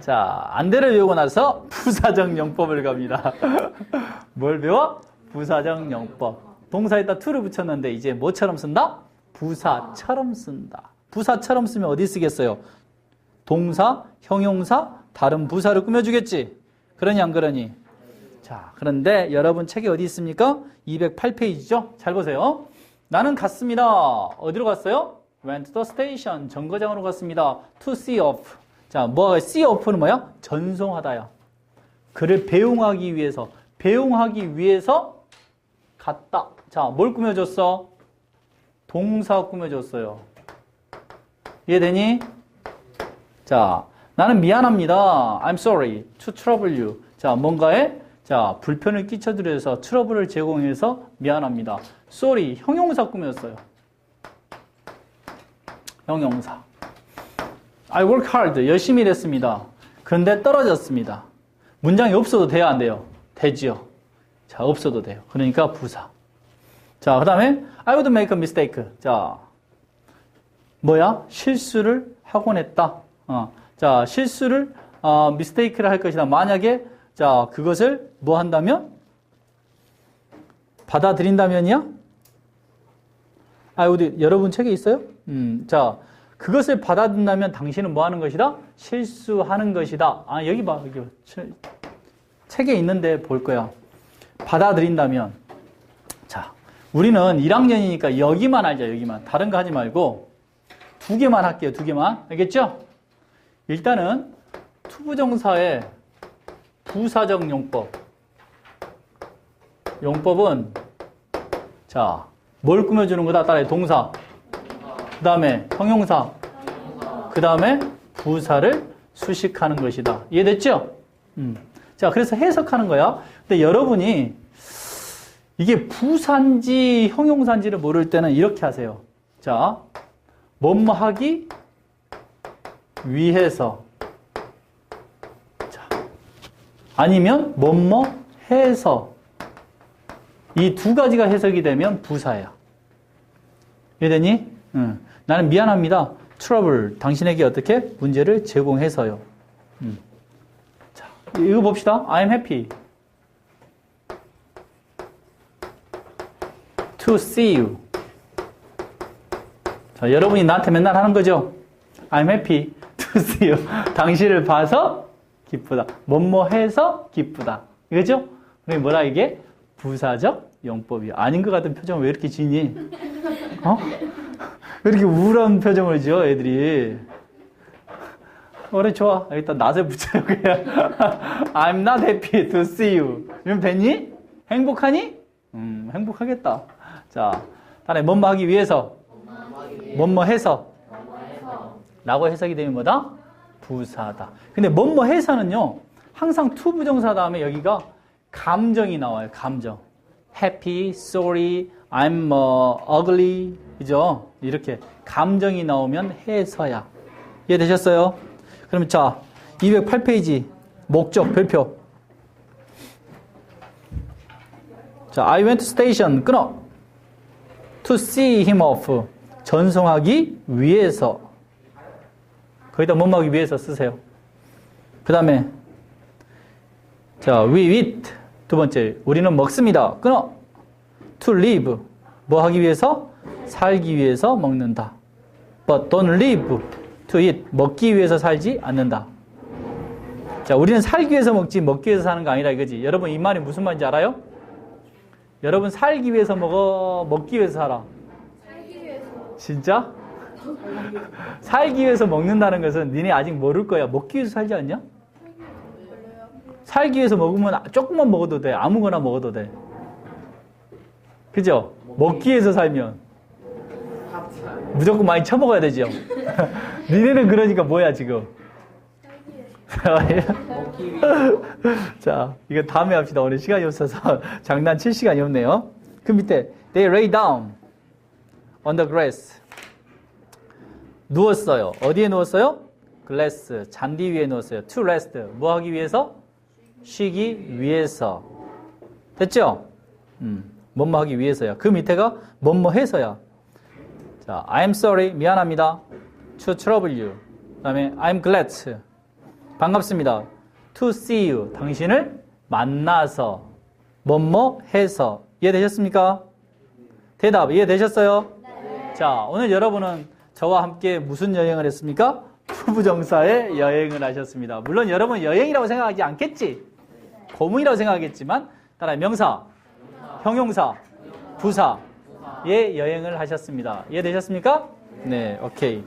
자, 안대를 외우고 나서 부사적 용법을 갑니다. 뭘 배워? 부사적 용법. 동사에다 to를 붙였는데 이제 뭐처럼 쓴다? 부사처럼 쓴다. 부사처럼 쓰면 어디 쓰겠어요? 동사, 형용사, 다른 부사를 꾸며주겠지? 그러니 안 그러니? 자, 그런데 여러분 책이 어디 있습니까? 208페이지죠? 잘 보세요. 나는 갔습니다. 어디로 갔어요? went to the station. 정거장으로 갔습니다. to see off. 자, 뭐가 see off는 뭐야? 전송하다야. 그를 배웅하기 위해서, 배웅하기 위해서 갔다. 자, 뭘 꾸며줬어? 동사 꾸며줬어요. 이해되니? 자, 나는 미안합니다. I'm sorry to trouble you. 자, 뭔가에 자, 불편을 끼쳐드려서 트러블을 제공해서 미안합니다. sorry, 형용사 꾸몄어요. 형용사. I work hard, 열심히 일했습니다. 그런데 떨어졌습니다. 문장이 없어도 돼요, 안 돼요? 되지요. 자, 없어도 돼요. 그러니까 부사. 자, 그 다음에 I would make a mistake. 자, 뭐야? 실수를 하곤 했다. 어. 자, 실수를 어, mistake를 할 것이다. 만약에 자, 그것을 뭐 한다면? 받아들인다면이야? 아, 어디 여러분 책에 있어요? 음, 자, 그것을 받아들인다면 당신은 뭐 하는 것이다? 실수하는 것이다. 아, 여기 봐. 여기 책- 책에 있는데 볼 거야. 받아들인다면. 자, 우리는 1학년이니까 여기만 알자, 여기만. 다른 거 하지 말고 두 개만 할게요, 두 개만. 알겠죠? 일단은 투부정사의 부사적 용법. 용법은 자, 뭘 꾸며주는 거다? 따라해. 동사. 그 다음에 형용사. 그 다음에 부사를 수식하는 것이다. 이해됐죠? 음. 자, 그래서 해석하는 거야. 근데 여러분이 이게 부사인지 형용사인지를 모를 때는 이렇게 하세요. 자, 뭐뭐 하기 위해서. 자, 아니면 뭐뭐 해서. 이 두 가지가 해석이 되면 부사야. 이해되니? 응. 나는 미안합니다. 트러블. 당신에게 어떻게? 문제를 제공해서요. 음. 자, 이거 봅시다. I'm happy to see you. 자, 여러분이 나한테 맨날 하는 거죠? I'm happy to see you. 당신을 봐서 기쁘다. 뭐뭐 해서 기쁘다. 이거죠? 그게 뭐라 이게? 부사적 용법이야. 아닌 것 같은 표정 왜 이렇게 지니? 어? 왜 이렇게 우울한 표정을 지어, 애들이? 그래, 좋아. 일단 낫에 붙여요, 그냥. I'm not happy to see you. 이러면 됐니? 행복하니? 음, 행복하겠다. 자, 다음에 뭐뭐 하기 위해서. 뭐뭐 해서. 라고 해석이 되면 뭐다? 부사다. 근데 뭐뭐 해서는요, 항상 투 부정사 다음에 여기가 감정이 나와요, 감정. happy, sorry, I'm uh, ugly. 그죠? 이렇게 감정이 나오면 해서야. 이해되셨어요? 그러면 자, 208페이지 목적 별표. 자, I went to station. 끊어. To see him off. 전송하기 위해서. 거기다 하기 위해서 쓰세요. 그 다음에 자, we eat. 두 번째, 우리는 먹습니다. 끊어. To live. 뭐 하기 위해서? 살기 위해서 먹는다. But don't live to eat. 먹기 위해서 살지 않는다. 자, 우리는 살기 위해서 먹지 먹기 위해서 사는 거 아니라 이거지. 여러분 이 말이 무슨 말인지 알아요? 여러분 살기 위해서 먹어, 먹기 위해서 살아. 진짜? 살기 위해서 먹는다는 것은 니네 아직 모를 거야. 먹기 위해서 살지 않냐? 살기 위해서 먹으면 조금만 먹어도 돼. 아무거나 먹어도 돼. 그죠? 먹기 위해서 살면 무조건 많이 처먹어야 되죠. 니네는 그러니까 뭐야 지금? 자, 이거 다음에 합시다. 오늘 시간이 없어서 장난칠 시간이 없네요. 그 밑에 they lay down on the grass. 누웠어요. 어디에 누웠어요? 글래스, 잔디 위에 누웠어요. to rest. 뭐 하기 위해서? 쉬기 위해서. 됐죠? 음, 뭐뭐 하기 위해서야. 그 밑에가 뭐뭐 해서야. 자, I'm sorry. 미안합니다. To trouble you. 그 다음에 I'm glad. 반갑습니다. To see you. 당신을 만나서. 뭐뭐 해서. 이해되셨습니까? 대답 이해되셨어요? 자, 오늘 여러분은 저와 함께 무슨 여행을 했습니까? 부부정사의 여행을 하셨습니다. 물론 여러분 여행이라고 생각하지 않겠지? 고문이라고 생각하겠지만, 따라 명사, 형용사, 부사 의 여행을 하셨습니다. 이해되셨습니까? 네, 오케이.